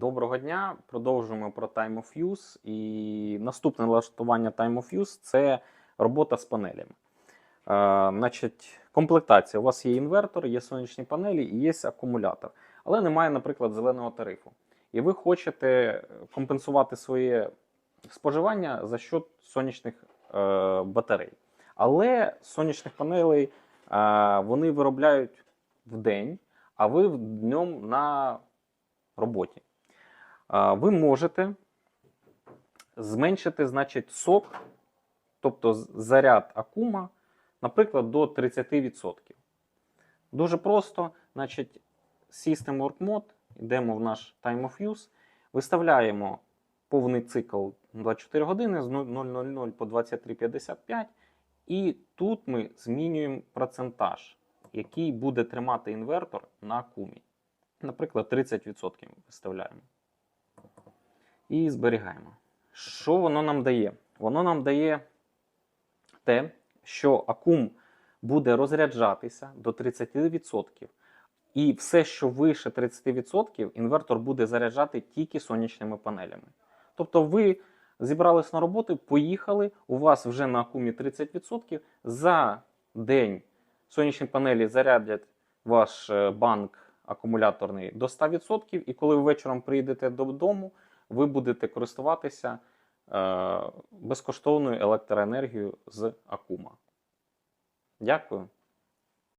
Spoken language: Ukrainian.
Доброго дня. Продовжуємо про Time of Use. І наступне налаштування Time of Use це робота з панелями. Е, значить, комплектація. У вас є інвертор, є сонячні панелі і є акумулятор. Але немає, наприклад, зеленого тарифу. І ви хочете компенсувати своє споживання за счет сонячних е, батарей. Але сонячних панелей е, вони виробляють в день, а ви в днем на роботі. Ви можете зменшити, значить, сок, тобто заряд акума, наприклад, до 30%. Дуже просто, значить, System Work Mode, йдемо в наш Time of Use, виставляємо повний цикл 24 години з 0.00 по 23.55, і тут ми змінюємо процентаж, який буде тримати інвертор на акумі. Наприклад, 30% виставляємо. І зберігаємо. Що воно нам дає? Воно нам дає те, що акум буде розряджатися до 30%. І все, що вище 30%, інвертор буде заряджати тільки сонячними панелями. Тобто ви зібрались на роботу, поїхали, у вас вже на акумі 30%. За день сонячні панелі зарядять ваш е, банк акумуляторний до 100%, і коли ви вечором приїдете додому, ви будете користуватися е, безкоштовною електроенергією з Акума. Дякую.